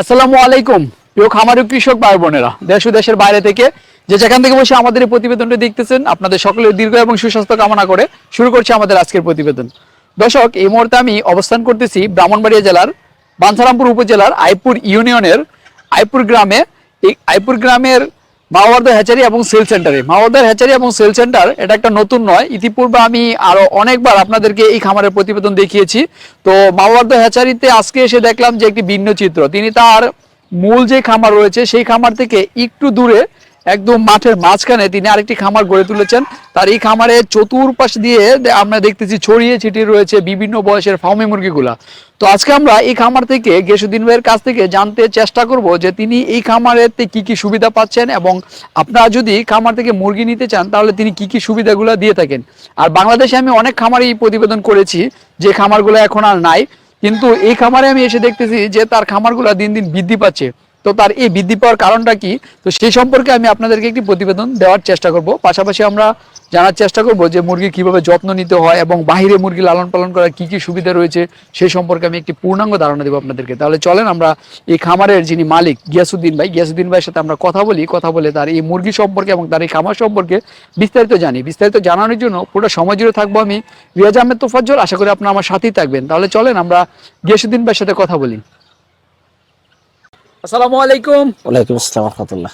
আসসালামু আলাইকুম, প্রিয় খামারি কৃষক ভাই বোনেরা। দেশ ও দেশের বাইরে থেকে যে যেখান থেকে বসে আমাদের এই প্রতিবেদনটি দেখতেছেন, আপনাদের সকলের দীর্ঘ এবং সুস্বাস্থ্য কামনা করে শুরু করছি আমাদের আজকের প্রতিবেদন। দর্শক, এই মুহূর্তে আমি অবস্থান করতেছি ব্রাহ্মণবাড়িয়া জেলার বাঞ্ছারামপুর উপজেলার আইপুর ইউনিয়নের আইপুর গ্রামে, এই আইপুর গ্রামের মাওয়ার্দা হ্যাচারি এবং সেল সেন্টারে। মাওয়ার্দার হ্যাচারি এবং সেল সেন্টার এটা একটা নতুন নয়। ইতিপূর্বে আমি আরও অনেকবার আপনাদেরকে এই খামারের প্রতিবেদন দেখিয়েছি। তো মাওয়ার্দা হ্যাচারিতে আজকে এসে দেখলাম যে একটি ভিন্ন চিত্র। তিনি তার মূল যে খামার রয়েছে, সেই খামার থেকে একটু দূরে একদম মাঠের মাঝখানে তিনি আরেকটি খামার গড়ে তুলেছেন। তার এই খামারে চতুর্পাশ দিয়ে আমরা দেখতেছি ছড়িয়ে ছিটিয়ে রয়েছে বিভিন্ন বয়সের ফার্মে মুরগিগুলা। তো আজকে আমরা এই খামার থেকে গেসুদ্দিন ভাইয়ের কাছ থেকে জানতে চেষ্টা করব যে তিনি এই খামারেতে কি কি সুবিধা পাচ্ছেন এবং আপনারা যদি খামার থেকে মুরগি নিতে চান, তাহলে তিনি কি কি সুবিধাগুলো দিয়ে থাকেন। আর বাংলাদেশে আমি অনেক খামারই প্রতিবেদন করেছি, যে খামারগুলো এখন আর নাই। কিন্তু এই খামারে আমি এসে দেখতেছি যে তার খামারগুলো দিন দিন বৃদ্ধি পাচ্ছে। তো তার এই বৃদ্ধি পাওয়ার কারণটা কি? তো সেই সম্পর্কে আমি আপনাদেরকে একটি প্রতিবেদন দেওয়ার চেষ্টা করব। পাশাপাশি আমরা জানার চেষ্টা করব যে মুরগি কীভাবে যত্ন নিতে হয় এবং বাহিরে মুরগি লালন পালন করার কি কি সুবিধা রয়েছে সেই সম্পর্কে আমি একটি পূর্ণাঙ্গ ধারণা দেবো আপনাদেরকে। তাহলে চলেন আমরা এই খামারের যিনি মালিক গিয়াসুদ্দিন ভাই, গিয়াসুদ্দিন ভাইয়ের সাথে আমরা কথা বলি, কথা বলে তার এই মুরগি সম্পর্কে এবং তার এই খামার সম্পর্কে বিস্তারিত জানি। বিস্তারিত জানানোর জন্য পুরো সময় জুড়ে থাকব আমি। রিয়াজ আহমেদ তোফাজ্জল, আশা করি আপনারা আমার সাথেই থাকবেন। তাহলে চলেন আমরা গিয়াসুদ্দিন ভাইয়ের সাথে কথা বলি। আসসালামু আলাইকুম। ওয়ালাইকুম আসসালাম রহমতুল্লাহ।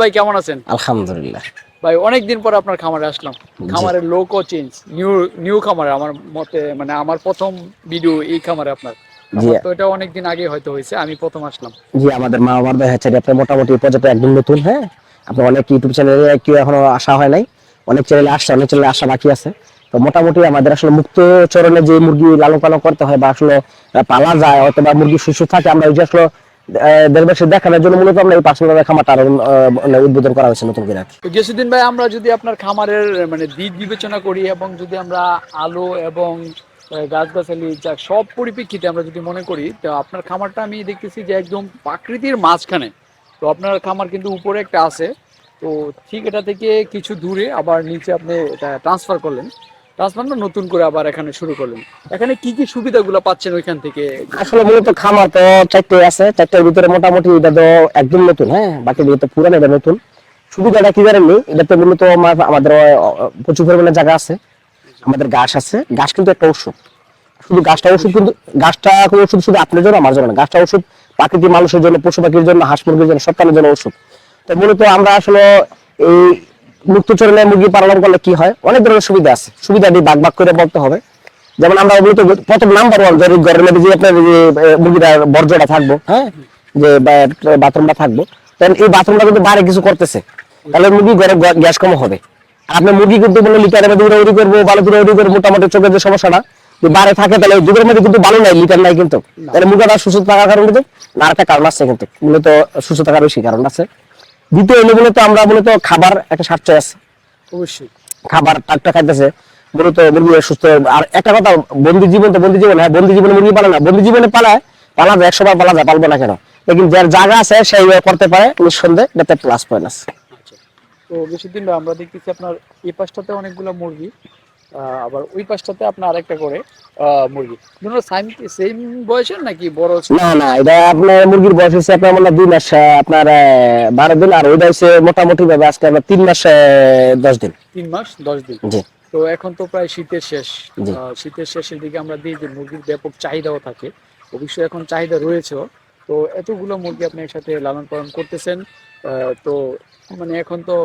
ভাই কেমন আছেন? আলহামদুলিল্লাহ। ভাই অনেকদিন পর আপনার খামারে আসলাম। খামারের লোকও চেঞ্জ নিউ নিউ খামারে আমার মতে মানে আমার প্রথম ভিডিও এই খামারে আপনার। তো এটা অনেকদিন আগে হয়তো হয়েছে আমি প্রথম আসলাম। জি আমাদের মা বাবার দেখা যাচ্ছে আপনার মোটামুটি পর্যন্ত একদম নতুন হ্যাঁ? আপনার অনেক ইউটিউব চ্যানেলে কেউ এখনও আসা হয় নাই। অনেক চ্যানেলে আসছে অনেক চ্যানেলে আসা বাকি আছে। তো মোটামুটি আমাদের আসলে মুক্ত চরণে যে মুরগি লালন পালন করতে হয় বা আসলে পালা যায় অথবা মুরগি সুস্থ থাকে আমরা ওই যে আসলে দেশবাসী দেখানোর জন্য মূলত আমরা এই পার্সোনাল খামারটা আরও মানে উদ্বোধন করা হয়েছে নতুন করে গেসুদ্দিন ভাই, আমরা যদি আপনার খামারের মানে দিক বিবেচনা করি এবং যদি আমরা আলো এবং গাছগাছালি যা সব পরিপ্রেক্ষিতে আমরা যদি মনে করি, তো আপনার খামারটা আমি দেখতেছি যে একদম প্রাকৃতির মাঝখানে। তো আপনার খামার কিন্তু উপরে একটা আছে। তো ঠিক এটা থেকে কিছু দূরে আবার নিচে আপনি এটা ট্রান্সফার করলেন। ট্রান্সফার নতুন করে আবার এখানে শুরু করলেন। এখানে কি কি সুবিধাগুলো পাচ্ছেন ওইখান থেকে? আসলে মূলত খামার তো চারটে আছে, চারটের ভিতরে মোটামুটি এটা তো একদম নতুন হ্যাঁ? বাকি যেহেতু পুরানো এটা নতুন। সুবিধাটা কি জানেননি এটাতে মূলত আমার- আমাদের প্রচুর পরিমাণে জায়গা আছে, আমাদের গাছ আছে। গাছ কিন্তু একটা ওষুধ শুধু গাছটা ওষুধ কিন্তু গাছটা কোনো ওষুধ শুধু আপনার জন্য, আমার জন্য না। গাছটা ওষুধ প্রাকৃতিক মানুষের জন্য, পশু পাখির জন্য, হাঁস মুরগির জন্য, সব জন্য ওষুধ তো মূলত আমরা আসলে এই মুক্তচরণে মুরগি পালন করলে কি হয়? অনেক ধরনের সুবিধা আছে। সুবিধা দিয়ে ভাগ ভাগ করে বলতে হবে। যেমন আমরা মূলত প্রথম নাম্বার ওয়ান যে ঘরের মধ্যে যে আপনার যে আহ, মুরগিটার বর্জ্যটা থাকব হ্যাঁ? যে বাথরুমটা থাকব তাহলে এই বাথরুমটা কিন্তু বাইরে কিছু করতেছে। তাহলে মুরগি ঘরে গ্যাস কম হবে। আর আপনার মুরগি কিন্তু বলে লিটারের মধ্যে উড়াউড়ি করব ভালো করে উড়ি করব মোটামুটি চোখের যে সমস্যাটা যে বাইরে থাকে তাহলে দুধের মধ্যে কিন্তু ভালো নাই লিটার নাই কিন্তু। তাহলে মুরগিটা সুস্থ থাকার কারণ কিন্তু না একটা কারণ আছে কিন্তু। মূলত সুস্থ থাকার বেশি কারণ আছে। দ্বিতীয় হলো মূলত আমরা মূলত খাবার একটা আছে অবশ্যই। খাবার টাকটা খাইতেছে মূলত মুরগি সুস্থ। আর একটা কথা বন্দি জীবন তো বন্দি জীবন হ্যাঁ বন্দি জীবনে মুরগি পালে না। বন্দি জীবনে পালায় পালা যায় একশো বার পালা যায় পালবো না কেন? লেকিন যার জায়গা আছে সেই করতে পারে নিঃসন্দেহে এটাতে প্লাস পয়েন্ট আছে। আচ্ছা। তো বেশিদিন ভাই আমরা দেখতেছি আপনার এই পাশটাতে অনেকগুলো মুরগি। আবার ওই পাশটাতে আপনার আরেকটা করে মুরগি। দুটো সেম সেম বয়সের নাকি বড়? না না এটা আপনার মুরগির বয়স হচ্ছে আপনার মনে দুই মাস আপনার বারো দিন আর ওইটা হচ্ছে মোটামুটি ভাবে আজকে আপনার তিন মাস দশ দিন। তিন মাস দশ দিন। জি। তো এখন তো প্রায় শীতের শেষ। শীতের শেষের দিকে আমরা দিই যে মুরগির ব্যাপক চাহিদাও থাকে। অবশ্যই এখন চাহিদা রয়েছেও। তো এতগুলো মুরগি আপনি একসাথে লালন পালন করতেছেন। তো মানে এখন তো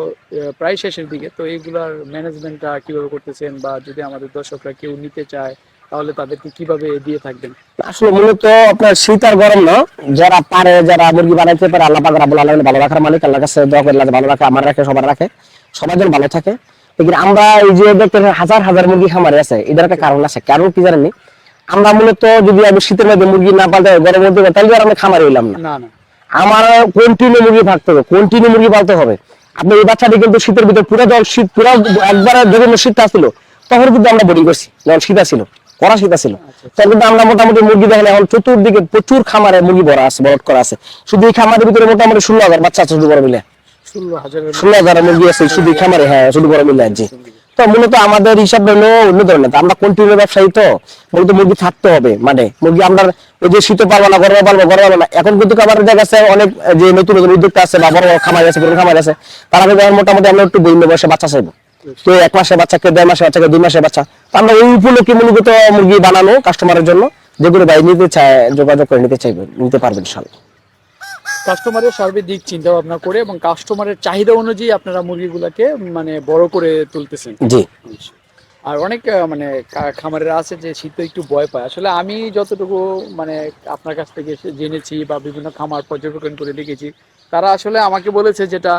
প্রায় শেষের দিকে তো এইগুলার ম্যানেজমেন্টটা কীভাবে করতেছেন বা যদি আমাদের দর্শকরা কেউ নিতে চায় তাহলে তাদেরকে কীভাবে দিয়ে থাকবেন? আসলে মূলত আপনার শীত আর গরম না যারা পারে যারা মুরগি বানাইতে পারে আল্লাহ পাক রাব্বুল আলামিন ভালো রাখার মালিক আল্লাহর কাছে দোয়া করে আল্লাহ ভালো রাখে আমার রাখে সবার রাখে সবাই যেন ভালো থাকে। লেকিন আমরা এই যে দেখতে হাজার হাজার মুরগি খামারে আছে এদের একটা কারণ আছে কারণ কি জানেন আমরা মূলত যদি আমি শীতের মধ্যে মুরগি না পালতে গরমের মধ্যে তাহলে আর আমি খামারে হইলাম না। না না। আমার কন্টিনিউ মুরগি থাকতে হবে কন্টিনিউ মুরগি পালতে হবে। আপনি এই বাচ্চাটি কিন্তু শীতের ভিতরে পুরো জল শীত পুরো একবারে যখন শীত আসছিল তখন কিন্তু আমরা বডি করছি যখন শীত আসছিল কড়া শীত আসছিল। তখন কিন্তু আমরা মোটামুটি মুরগি দেখেন এখন চতুর্দিকে প্রচুর খামারে মুরগি বড় আছে বড় করা আছে। শুধু এই খামারের ভিতরে মোটামুটি ষোলো হাজার বাচ্চা আছে শুধু বড় মিলে। ষোলো হাজারের ষোলো হাজার মুরগি আছে শুধু এই খামারে হ্যাঁ শুধু বড় মিলে জি। তো মূলত আমাদের হিসাব হলো অন্য ধরনের। আমরা কন্টিনিউ ব্যবসায়ী তো, মূলত মুরগি থাকতে হবে। মানে মুরগি আমরা ওই যে শীতে পারব না, গরমে পারব গরমে পারব না। এখন কিন্তু আমার দেখা যাচ্ছে অনেক যে নতুন নতুন উদ্যোক্তা আছে বা বড় বড় খামার আছে পুরনো খামার আছে, তারা কিন্তু মোটামুটি আমরা একটু বিভিন্ন বয়সে বাচ্চা চাইব। কেউ এক মাসের বাচ্চা, কেউ দেড় মাসের বাচ্চা, কেউ দুই মাসের বাচ্চা। তো আমরা ওই উপলক্ষে মূলত মুরগি বানানো কাস্টমারের জন্য, যেগুলো ভাই নিতে চায়, যোগাযোগ করে নিতে চাইবে, নিতে পারবেন ইনশাল্লাহ কাস্টমারের সার্বিক দিক চিন্তা ভাবনা করে এবং কাস্টমারের চাহিদা অনুযায়ী আপনারা মুরগিগুলোকে মানে বড় করে তুলতেছেন। জি। আর অনেক মানে খামারেরা আছে যে শীতে একটু ভয় পায়। আসলে আমি যতটুকু মানে আপনার কাছ থেকে জেনেছি বা বিভিন্ন খামার পর্যবেক্ষণ করে দেখেছি তারা আসলে আমাকে বলেছে যেটা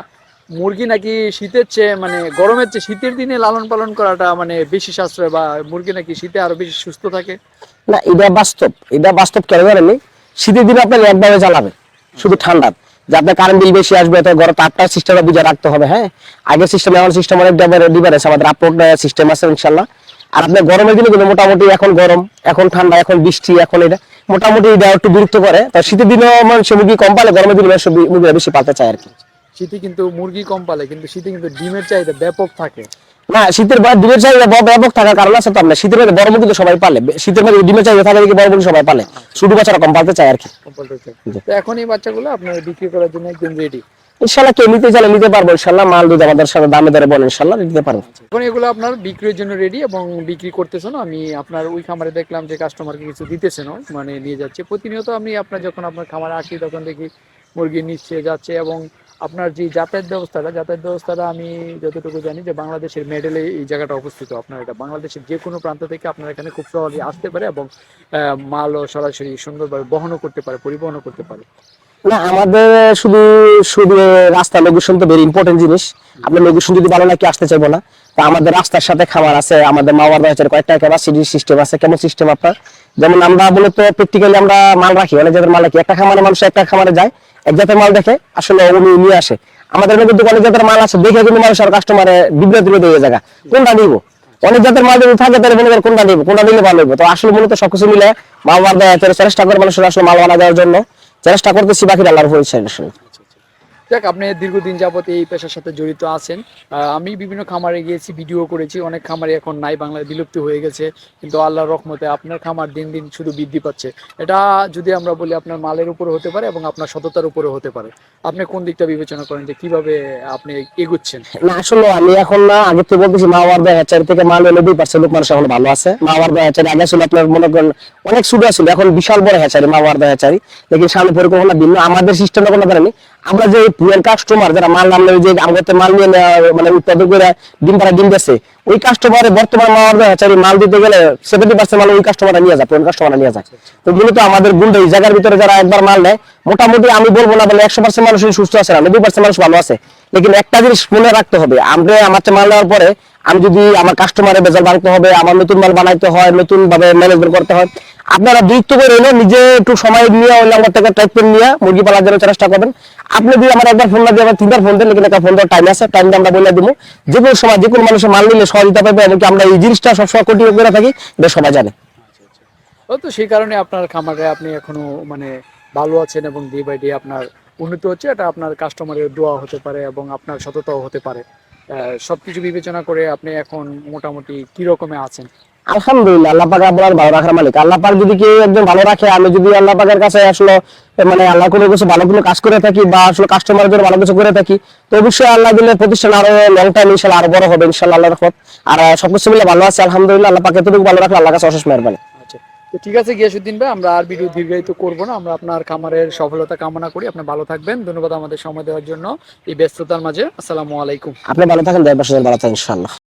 মুরগি নাকি শীতের চেয়ে মানে গরমের চেয়ে শীতের দিনে লালন পালন করাটা মানে বেশি সাশ্রয় বা মুরগি নাকি শীতে আরও বেশি সুস্থ থাকে? না এটা বাস্তব। এটা বাস্তব কেন জানেন শীতের দিনে আপনার একভাবে জ্বালাবেন। শুধু ঠান্ডা। যে আপনার কারেন্ট বিল বেশি আসবে তো ঘরে তারটার সিস্টেমটা বুঝে রাখতে হবে হ্যাঁ? আগের সিস্টেম এখন সিস্টেম অনেক ডিফারেন্স আমাদের আপলোড সিস্টেম আছে ইনশাল্লাহ আর আপনার গরমের দিনে কিন্তু মোটামুটি এখন গরম, এখন ঠান্ডা, এখন বৃষ্টি, এখন এটা মোটামুটি এটা একটু বিরক্ত করে। তো শীতের দিনেও মানুষ মুরগি কম পালে, গরমের দিনে মুরগিরা বেশি পালতে চায় আর কি। শীতে কিন্তু মুরগি কম পালে, কিন্তু শীতে কিন্তু ডিমের চাহিদা ব্যাপক থাকে। না শীতের বাইরে ডিমের চাহিদা ব্যাপক থাকার কারণ আছে তো আপনার শীতের বাইরে বড় মুরগি তো সবাই পালে। শীতের বাইরে ডিমের চাহিদা থাকে দেখি বড় মুরগি সবাই পালে। শুধু বাচ্চারা কম পালতে চায় আর কি। তো এখন এই বাচ্চাগুলো আপনারা বিক্রি করার জন্য একদম রেডি ইনশাল্লাহ কেউ নিতে চাইলে নিতে পারব ইনশাল্লাহ। মাল দুধ আমাদের সাথে দামে দরে বলেন ইনশাল্লাহ নিতে পারব। এখন এগুলো আপনার বিক্রির জন্য রেডি এবং বিক্রি করতেছেন আমি আপনার ওই খামারে দেখলাম যে কাস্টমারকে কিছু দিতেছেন মানে নিয়ে যাচ্ছে। প্রতিনিয়ত আমি আপনার যখন আপনার খামারে আসি তখন দেখি মুরগি নিচ্ছে যাচ্ছে এবং আপনার যে যাতায়াত ব্যবস্থাটা যাতায়াত ব্যবস্থাটা আমি যতটুকু জানি যে বাংলাদেশের মেডেলে এই জায়গাটা অবস্থিত আপনার এটা। বাংলাদেশের যে কোনো প্রান্ত থেকে আপনার এখানে খুব সহজে আসতে পারে এবং মালও সরাসরি সুন্দরভাবে বহনও করতে পারে, পরিবহনও করতে পারে। না, আমাদের শুধু শুধু রাস্তা লোকেশন তো ভেরি ইম্পর্টেন্ট জিনিস। আপনার লোকেশন যদি ভালো কি আসতে চাইব না। তো আমাদের রাস্তার সাথে খাবার আছে, আমাদের মাওয়ার বাজার কয়েকটা ক্যাপাসিটি সিস্টেম আছে, কেমন সিস্টেম আপনার? যেমন আমরা মূলত প্র্যাকটিক্যালি আমরা মাল রাখি, অনেক জাতের মাল রাখি। একটা খামারে মানুষ একটা খামারে যায়, এক জাতের মাল দেখে, আসলে উনি নিয়ে আসে। আমাদের কিন্তু অনেক জাতের মাল আছে, দেখে কিন্তু মানুষ আর কাস্টমারে বিব্রত দিয়ে জায়গা কোনটা নিবো? অনেক জাতের মাল যদি থাকে, তাহলে মনে কোনটা নিবো? কোনটা নিলে ভালো হইবো? তো আসলে মূলত সবকিছু মিলে মাওয়ার বাজার চেষ্টা করে মানুষের আসলে মাল বানা দেওয়ার জন্য। চেষ্টা করতেছি বাকি আল্লাহর উপর আসলে। যাক আপনি দীর্ঘদিন যাবত এই পেশার সাথে জড়িত আছেন। আমি বিভিন্ন খামারে গিয়েছি ভিডিও করেছি অনেক খামারে এখন নাই বাংলায় বিলুপ্ত হয়ে গেছে কিন্তু আল্লাহর রহমতে আপনার খামার দিন দিন শুধু বৃদ্ধি পাচ্ছে। এটা যদি আমরা বলি আপনার মালের উপরে হতে পারে এবং আপনার সততার উপরে হতে পারে। আপনি কোন দিকটা বিবেচনা করেন যে কীভাবে আপনি এগুচ্ছেন? না আসলে আমি এখন না আগে তো বলতেছি মাওয়ার দেয় হ্যাচারি থেকে মাল এনে দুই পার্সেন্ট লোক মানুষ এখন ভালো আছে। মাওয়ার দেয় হ্যাচারি আগে ছিল আপনার মনে করেন অনেক সুবিধা ছিল এখন বিশাল বড় হ্যাচারি মাওয়ার দেয় হ্যাচারি লেকিন সামনে পরিকল্পনা ভিন্ন। আমাদের সিস্টেমটা কোনো জানি আমরা যে পুয়ের কাস্টমার যারা মাল নামলে যে আমাদের মাল নিয়ে মানে উৎপাদক করে ডিম পাড়া, ডিম বেছে ওই কাস্টমারে বর্তমান মাওয়ার দেয় হ্যাচারি মাল দিতে গেলে সেভেন্টি পার্সেন্ট মাল ওই কাস্টমাররা নিয়ে যায় পুয়ের কাস্টমাররা নিয়ে যায়। তো মূলত আমাদের গুন্ড, এই জায়গার ভিতরে যারা একবার মাল নেয়, মোটামুটি আমি বলব না, বলে একশো পার্সেন্ট মানুষ সুস্থ আছে না, নব্বই পার্সেন্ট মানুষ ভালো আছে। লেকিন একটা জিনিস মনে রাখতে হবে, আমরা আমার মাল নেওয়ার পরে, আমি যদি আমার কাস্টমারের বেজাল বানাতে হবে, আমার নতুন মাল বানাইতে হয় নতুন ভাবে ম্যানেজমেন্ট করতে হয় আপনারা দায়িত্ব করে এলে নিজে একটু সময় নিয়ে ওই নাম্বার থেকে টাইপ করে নিয়ে মুরগি পালার জন্য চেষ্টা করবেন। আপনি যদি আমার একবার ফোন না দিয়ে, আমার তিনবার ফোন দেন একটা ফোন দেওয়ার টাইম আছে টাইম আমরা বলে দিব। যে কোনো সময়, যে কোনো মানুষের মাল নিলে সহযোগিতা পাবে এমনকি আমরা এই জিনিসটা সবসময় কন্টিনিউ করে থাকি, এটা সবাই জানে। তো সেই কারণে আপনার খামারে আপনি এখনও মানে ভালো আছেন এবং ডে বাই ডে আপনার উন্নতি হচ্ছে, এটা আপনার কাস্টমারের দোয়া হতে পারে এবং আপনার সততাও হতে পারে। সবকিছু বিবেচনা করে আপনি এখন মোটামুটি কি রকমে আছেন? আলহামদুলিল্লাহ আল্লাহ পাক আপনার ভালো রাখার মালিক। আল্লাহ পাক যদি কেউ একজন ভালো রাখে আমি যদি আল্লাহ পাকের কাছে আসলে মানে আল্লাহ কোনো কিছু ভালো কোনো কাজ করে থাকি বা আসলে কাস্টমারের জন্য ভালো কিছু করে থাকি তো অবশ্যই আল্লাহ দিলে প্রতিষ্ঠান আরও লং টাইম ইনশাল্লাহ আরও বড় হবে ইনশাল্লাহ আল্লাহ রহমত। আর সবকিছু মিলে ভালো আছে আলহামদুলিল্লাহ আল্লাহ পাক এতটুকু ভালো রাখলে আল্লাহ কাছে অশেষ মেহরবানি। আচ্ছা তো ঠিক আছে গিয়াসুদ্দিন ভাই আমরা আর ভিডিও দীর্ঘায়িত করব না আমরা আপনার খামারের সফলতা কামনা করি আপনি ভালো থাকবেন ধন্যবাদ আমাদের সময় দেওয়ার জন্য এই ব্যস্ততার মাঝে আসসালামু আলাইকুম। আপনি ভালো থাকেন ভালো থাকেন ইনশাল্লাহ।